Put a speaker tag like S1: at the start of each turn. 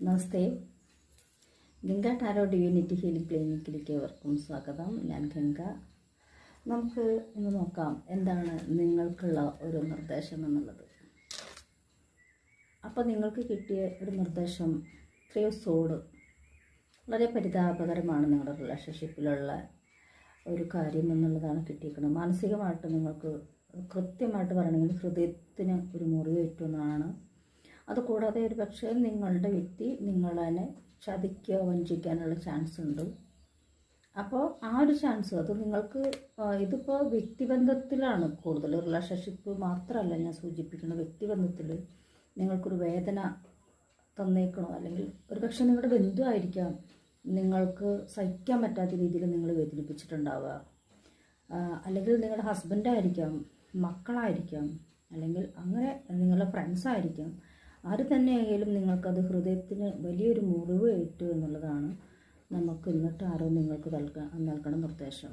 S1: നമസ്തേ. Ganga tarot divinity healing ക്ലിനിക്കിലേക്ക് ഏവർക്കും സ്വാഗതം. ഞാൻ ഗംഗ. നമുക്ക് ഇന്ന് നോക്കാം എന്താണ് നിങ്ങൾക്കുള്ള ഒരു നിർദ്ദേശം എന്നുള്ളത്. അപ്പോൾ നിങ്ങൾക്ക് കിട്ടിയ ഒരു നിർദ്ദേശം ത്രീ സോഡ് വളരെ പരിതാപകരമാണ് നിങ്ങളുടെ റിലേഷൻഷിപ്പിലുള്ള ഒരു കാര്യം എന്നുള്ളതാണ് കിട്ടിയിരിക്കുന്നത് മാനസികമായിട്ട് നിങ്ങൾക്ക് കൃത്യമായിട്ട് പറയണമെങ്കിൽ ഹൃദയത്തിന് ഒരു മുറിവേറ്റുമെന്നാണ് അതുകൂടാതെ ഒരു പക്ഷേ നിങ്ങളുടെ വ്യക്തി നിങ്ങളെ ചതിക്കുകയോ വഞ്ചിക്കാനുള്ള ചാൻസ് ഉണ്ട്. അപ്പോൾ ആ ഒരു ചാൻസ് അത് നിങ്ങൾക്ക് ഇതിപ്പോൾ വ്യക്തിബന്ധത്തിലാണ് കൂടുതൽ. റിലേഷൻഷിപ്പ് മാത്രമല്ല ഞാൻ സൂചിപ്പിക്കുന്നത് വ്യക്തിബന്ധത്തിൽ നിങ്ങൾക്കൊരു വേദന തന്നേക്കണോ? അല്ലെങ്കിൽ ഒരു പക്ഷേ നിങ്ങളുടെ ബന്ധുവായിരിക്കാം. നിങ്ങൾക്ക് സഹിക്കാൻ പറ്റാത്ത രീതിയിൽ നിങ്ങൾ വേദനിപ്പിച്ചിട്ടുണ്ടാവുക. അല്ലെങ്കിൽ നിങ്ങളുടെ ഹസ്ബൻഡായിരിക്കാം മക്കളായിരിക്കാം അല്ലെങ്കിൽ അങ്ങനെ നിങ്ങളുടെ ഫ്രണ്ട്സായിരിക്കാം ആര് തന്നെയായാലും നിങ്ങൾക്കത് ഹൃദയത്തിന് വലിയൊരു മുറിവ് ഏറ്റു എന്നുള്ളതാണ് നമുക്ക് എന്നിട്ട് ആരോ നിങ്ങൾക്ക് നൽകാൻ നൽകണ നിർദ്ദേശം.